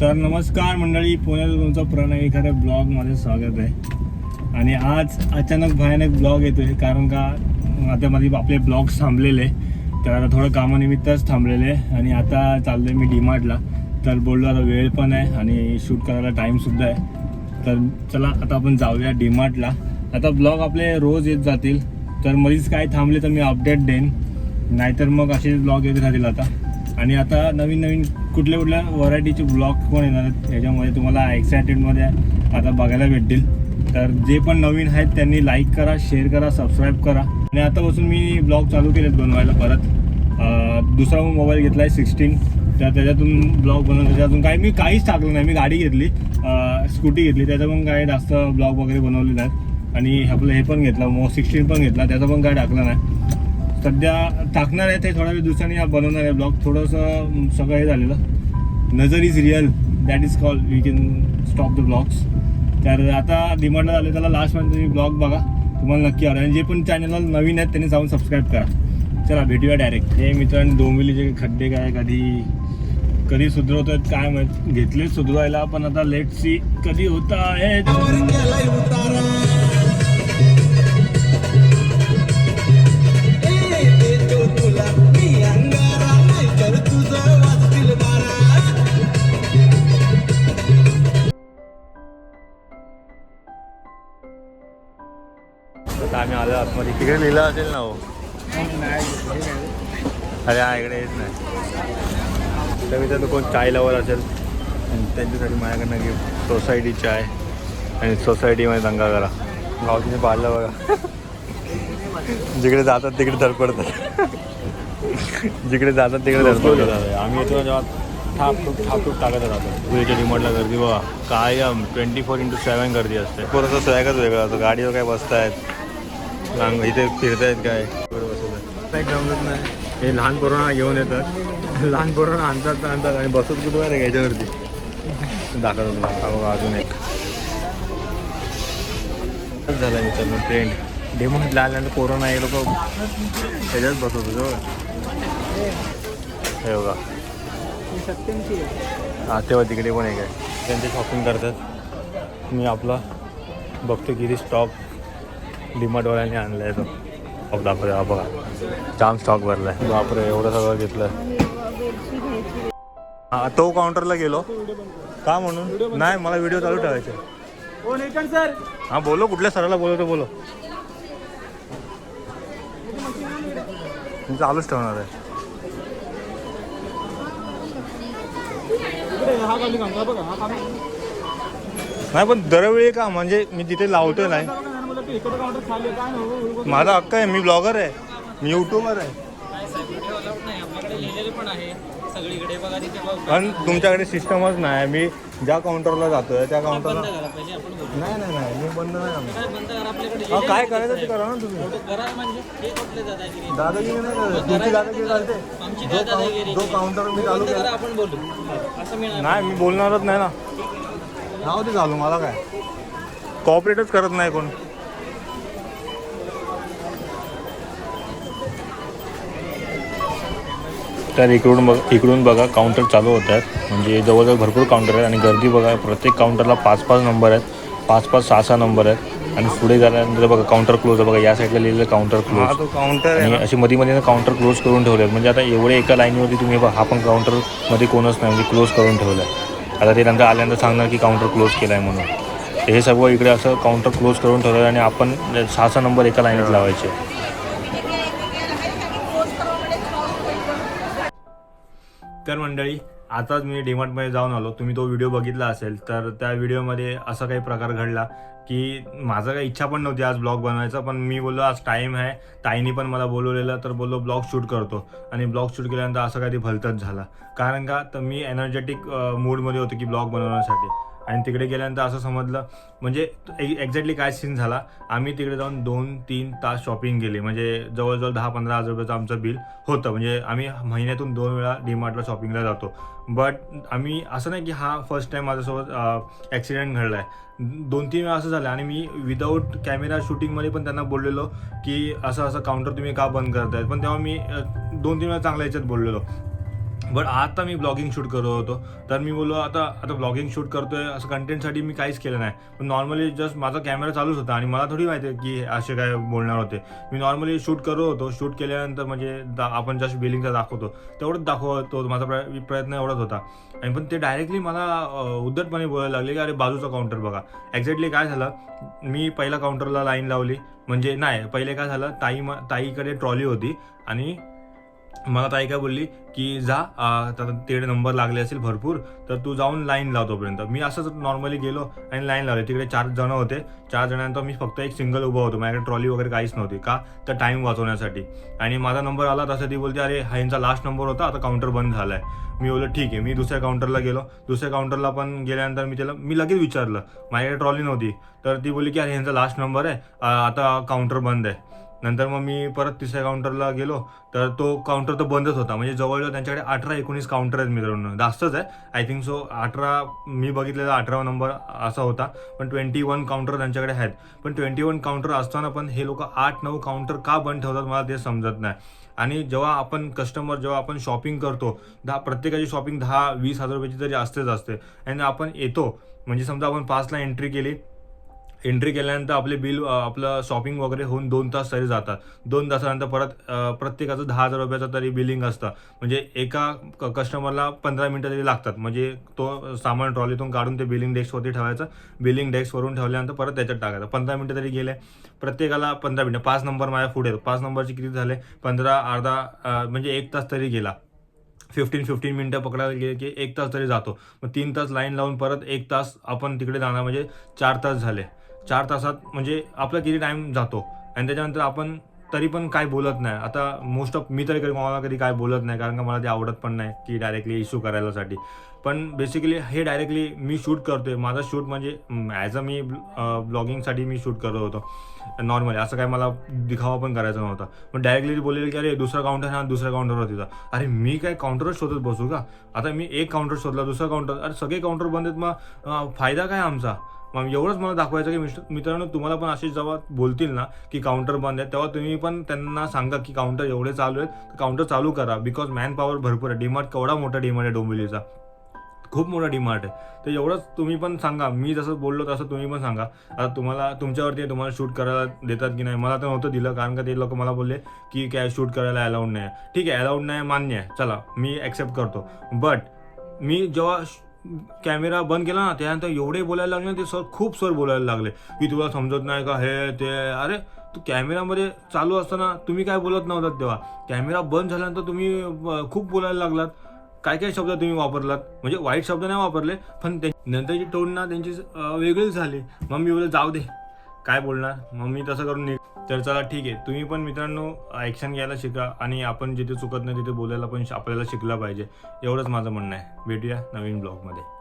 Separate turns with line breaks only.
तर नमस्कार मंडळी पुण्यात तुमचं प्रणय एखाद्या ब्लॉगमध्ये स्वागत आहे. आणि आज अचानक भयानक ब्लॉग येतो आहे कारण का आता मध्ये आपले ब्लॉग्स थांबलेले तर आता थोडं कामानिमित्तच थांबलेले आणि आता चाललोय मी डीमार्टला. तर बोललो आता वेळ पण आहे आणि शूट करायला टाईमसुद्धा आहे. तर चला आता आपण जाऊया डीमार्टला. आता ब्लॉग आपले रोज येत जातील. तर मध्येच काय थांबले तर मी अपडेट देईन. नाहीतर मग असे ब्लॉग येत राहतील आता. आणि आता नवीन नवीन कुठल्या कुठल्या व्हरायटीचे ब्लॉग पण येणार आहेत याच्यामध्ये तुम्हाला एक्सायटेडमध्ये आता बघायला भेटतील. तर जे पण नवीन आहेत त्यांनी लाईक करा शेअर करा सबस्क्राईब करा. आणि आतापासून मी ब्लॉग चालू केलेत बनवायला परत. दुसरा मोबाईल घेतला आहे सिक्स्टीन तर त्याच्यातून ब्लॉग बनवतो त्याच्यातून काही मी काहीच टाकलं नाही. मी गाडी घेतली. स्कूटी घेतली. त्याचा पण काही जास्त ब्लॉग वगैरे बनवले नाहीत. आणि आपलं हे पण घेतलं मो सिक्स्टीन पण घेतला. त्याचा पण काय टाकलं नाही. सध्या टाकणार आहे ते थोड्या वेळ दिवसांनी बनवणार आहे ब्लॉग. थोडंसं सगळं हे झालेलं. नजर is real that is call we can stop the blogs तर आता डिमांडला झाले त्याला लास्टपर्यंत तुम्ही ब्लॉग बघा. तुम्हाला नक्की आवडेल. आणि जे पण चॅनलला नवीन आहेत त्यांनी जाऊन सबस्क्राईब करा. चला भेटूया डायरेक्ट हे मित्रांनो डोंबिवलीचे खड्डे काय कधी कधी सुधरवत आहेत काय माहीत. घेतले सुधरवायला पण आता लेट सी कधी होता आहे आम्ही आलो आतमध्ये. तिकडे लिहिलं असेल ना हो. अरे हा इकडे येत नाही. तर मित्रांनो कोण चाय लवर असेल आणि त्यांच्यासाठी माझ्याकडनं गिफ्ट सोसायटी चाय आणि सोसायटीमध्ये दंगा करा. गावतीने पाडलं बघा. जिकडे जातात तिकडे धडपडतात. जिकडे जातात तिकडे धडपडतात. आम्ही येतो जेव्हा ठाप ठूप टाकत राहतो. पुढेच्या डिमांडला गर्दी बघा. कायम ट्वेंटी फोर इंटू सेवन गर्दी असते. थोडंसं स्वॅगच वेगळं असतं गाडीवर काय बसतायत. रांग इथे फिरतायत काय? नाही. हे लहान पोरांना घेऊन येतात. लहान पोरांना आणतात आणतात आणि बसत कुठं आहे याच्यावरती? दाखवतो तुम्हाला. बघा अजून एक. झाला मित्रांनो ट्रेंड डेमोला आल्यानंतर कोरोना हे लोक त्याच्यात बसत होतो हे बघा. हा तेव्हा तिकडे पण एक आहे. त्यांचे शॉपिंग करतात. मी आपला बघतो किती स्टॉक डिमार्टवाल्यांनी आणला आहे तो. दाखवतो हा बघा. जाम स्टॉक भरला आहे बापरे एवढं सगळं घेतलं हा तो काउंटरला गेलो. का म्हणून? नाही मला व्हिडिओ चालू ठेवायचे.
सर?
हा बोलो कुठल्या सराला बोलवतो बोलो. चालूच ठेवणार आहे.
हा हा
नाही पण दरवेळी का म्हणजे मी तिथे लावतोय नाही माझा हक्क आहे मी ब्लॉगर आहे. मी युट्यूबर आहे.
पण
तुमच्याकडे सिस्टमच नाही. मी ज्या काउंटरला जातोय त्या काउंटरला नाही नाही नाही मी बंद नाही.
काय
हा, करायचं ते करा ना तुम्ही.
म्हणजे दादागिरी?
नाही करत. तुमची दादागिरी चालते. जो काउं- जो काउंटर मी चालू केला. नाही मी बोलणारच नाही ना. नाव ते चालू मला काय? कॉपरेटच करत नाही कोण. तर इकडून बघ इकडून बघा काउंटर चालू होत आहेत. म्हणजे जवळजवळ भरपूर काउंटर आहेत आणि गर्दी बघा प्रत्येक काउंटरला पाच पाच नंबर आहेत. पाच पाच सहा सहा नंबर आहेत. आणि पुढे गेल्यानंतर बघा काउंटर क्लोज आहे. बघा या साईडला लिहिलेलं काउंटर क्लोज
काउंटर
आणि अशी मध्ये मध्ये काउंटर क्लोज करून ठेवले म्हणजे आता एवढे एका लाईनीवरती तुम्ही बघा, हा पण काउंटरमध्ये कोणच नाही. म्हणजे क्लोज करून ठेवलं आहे आता ते नंतर आल्यानंतर सांगणार की काउंटर क्लोज केला आहे म्हणून. हे सगळं इकडे असं काउंटर क्लोज करून ठेवलं आहे आणि आपण सहा सहा नंबर एका लाईनीत लावायचे. तर मंडळी. आताच मी डीमार्टमध्ये जाऊन आलो. तुम्ही तो व्हिडिओ बघितला असेल तर त्या व्हिडिओमध्ये असा काही प्रकार घडला की माझं काही इच्छा पण नव्हती आज ब्लॉग बनवायचा पण मी बोललो आज टाईम आहे. ताईनी पण मला बोलवलेलं तर बोललो ब्लॉग शूट करतो. आणि ब्लॉग शूट केल्यानंतर असं काही भलतच झाला. कारण का तर मी एनर्जेटिक मूडमध्ये होतो की ब्लॉग बनवण्यासाठी. आणि तिकडे गेल्यानंतर असं समजलं म्हणजे एक्झॅक्टली काय सीन झाला? आम्ही तिकडे जाऊन दोन तीन तास शॉपिंग केली. म्हणजे जवळजवळ दहा पंधरा हजार रुपयाचं आमचं बिल होतं. म्हणजे आम्ही महिन्यातून दोन वेळा डीमार्टला शॉपिंगला जातो. बट आम्ही असं नाही की हा फर्स्ट टाईम माझ्यासोबत ॲक्सिडेंट घडला आहे दोन तीन वेळा असं झालं. आणि मी विदाऊट कॅमेरा शूटिंगमध्ये पण त्यांना बोललेलो की असं असं काउंटर तुम्ही का बंद करतायत? पण तेव्हा मी दोन तीन वेळा चांगल्या याच्यात बोललेलो. बट आता मी ब्लॉगिंग शूट करत होतो. तर मी बोललो आता आता ब्लॉगिंग शूट करतोय असं कंटेंटसाठी मी काहीच केलं नाही. पण नॉर्मली जस्ट माझा कॅमेरा चालूच होता आणि मला थोडी माहिती आहे की असे काय बोलणार होते. मी नॉर्मली शूट करत होतो. शूट केल्यानंतर म्हणजे दा- आपण जस्ट बिलिंगचा दाखवतो. तेवढंच दाखवतो. माझा प्रयत्न एवढाच होता. आणि पण ते डायरेक्टली मला उद्धटपणे बोलायला लागले की अरे बाजूचा काउंटर बघा. एक्झॅक्टली काय झालं? मी पहिल्या काउंटरला लाईन लावली. म्हणजे नाही पहिले काय झालं? ताई म- ताईकडे ट्रॉली होती आणि मला ताई काय बोलली की जा तर तिकडे नंबर लागले असेल भरपूर तर तू जाऊन लाईन लावतोपर्यंत मी असंच नॉर्मली गेलो आणि लाईन लावली. तिकडे चार जण होते. चार जणांनंतर मी फक्त एक सिंगल उभा होतो. माझ्याकडे ट्रॉली वगैरे काहीच नव्हती का? तर टाईम वाचवण्यासाठी. आणि माझा नंबर आला तसं ती बोलते अरे हा यांचा लास्ट नंबर होता. आता काउंटर बंद झालाय. मी बोललो ठीक आहे. मी दुसऱ्या काउंटरला गेलो. दुसऱ्या काउंटरला पण गेल्यानंतर मी त्याला मी लगेच विचारलं. माझ्याकडे ट्रॉली नव्हती. तर ती बोलली की अरे यांचा लास्ट नंबर आहे. आता काउंटर बंद आहे. नंतर मग मी परत तिसऱ्या काउंटरला गेलो तर तो काउंटर तर बंदच होता. म्हणजे जवळजवळ त्यांच्याकडे अठरा एकोणीस काउंटर आहेत मित्रांनो. जास्तच आहे. आय थिंक सो अठरा मी बघितलेला अठरावा नंबर असा होता. पण ट्वेंटी वन काउंटर त्यांच्याकडे आहेत. पण ट्वेंटी वन काउंटर असताना पण हे लोक आठ नऊ काउंटर का बंद ठेवतात मला ते समजत नाही. आणि जेव्हा आपण कस्टमर जेव्हा आपण शॉपिंग करतो दहा प्रत्येकाची शॉपिंग दहा वीस हजार रुपयाची तरी असतेच असते. आणि आपण येतो. म्हणजे समजा आपण पाचला एंट्री केली एंट्री केल्यानंतर आपले बिल आपलं शॉपिंग वगैरे होऊन दोन तास तरी जातात. दोन तासानंतर परत प्रत्येकाचं दहा हजार रुपयाचं तरी बिलिंग असतं. म्हणजे एका क- कस्टमरला पंधरा मिनटं तरी लागतात. म्हणजे तो सामान ट्रॉलीतून काढून ते बिलिंग डेस्कवरती ठेवायचं. बिलिंग डेस्कवरून ठेवल्यानंतर परत त्याच्यात टाकायचं. पंधरा मिनटं तरी गेले. प्रत्येकाला पंधरा मिनटं. पाच नंबर माझ्या पुढे. पाच नंबरचे किती झाले? पंधरा अर्धा म्हणजे एक तास तरी गेला. फिफ्टीन फिफ्टीन मिनटं पकडायला गेले की एक तास तरी जातो. मग तीन तास लाईन लावून परत एक तास आपण तिकडे जाणार. म्हणजे चार तास झाले. चार तासात म्हणजे आपला किती टाइम जातो. आणि त्याच्यानंतर आपण तरी पण काय बोलत नाही. आता मोस्ट ऑफ मी तरी कधी मला कधी काय बोलत नाही कारण का मला ते आवडत पण नाही की डायरेक्टली इश्यू करायलासाठी. पण बेसिकली हे डायरेक्टली मी शूट करतोय. माझा शूट म्हणजे as a me ब्लॉगिंगसाठी me shoot करत होतो. नॉर्मली असं काय मला दिखावा पण करायचा नव्हता. पण डायरेक्टली बोललेलं की अरे दुसरा काउंटर हा दुसऱ्या काउंटरवर तिथं. अरे मी काय काउंटरच शोधत बसू का? आता मी एक काउंटर शोधला दुसरा काउंटर अरे सगळे काउंटर बंद आहेत मग. फायदा काय आमचा? मग एवढंच मला दाखवायचं की मित्रांनो तुम्हाला पण असे जेव्हा बोलतील ना की काउंटर बंद आहे तेव्हा तुम्ही पण त्यांना सांगा की काउंटर एवढे चालू आहेत काउंटर चालू करा बिकॉज मॅन पॉवर भरपूर आहे. डिमार्ट केवढा मोठा डिमार्ट आहे डोंबिवलीचा. खूप मोठा डिमार्ट आहे. तर एवढंच तुम्ही पण सांगा. मी जसं बोललो तसं तुम्ही पण सांगा. आता तुम्हाला तुमच्यावरती तुम्हाला शूट करायला देतात की नाही? मला तर नव्हतं दिलं कारण का ते लोक मला बोलले की काय शूट करायला अलाउड नाही आहे. ठीक आहे अलाउड नाही मान्य आहे. चला मी ॲक्सेप्ट करतो. बट मी जेव्हा कॅमेरा बंद केला ना त्यानंतर एवढे बोलायला लागले ते सर खूप सर बोलायला लागले. की तुला समजत नाही का हे ते अरे तू कॅमेरामध्ये चालू असताना तुम्ही काय बोलत नव्हतात तेव्हा? कॅमेरा बंद झाल्यानंतर तुम्ही खूप बोलायला लागलात. काय काय शब्द तुम्ही वापरलात? म्हणजे वाईट शब्द नाही वापरले पण ते नंतरची टोन ना त्यांची वेगळीच झाली. मग मी बोलले जाऊ दे. काय बोलणार? मग मी तसं करून निघ. तर चला ठीक आहे. तुम्ही पण मित्रांनो ॲक्शन घ्यायला शिका आणि आपण जिथे चुकत नाही तिथे बोलायला पण श- आपल्याला शिकला पाहिजे. एवढंच माझं म्हणणं आहे. भेटूया नवीन ब्लॉगमध्ये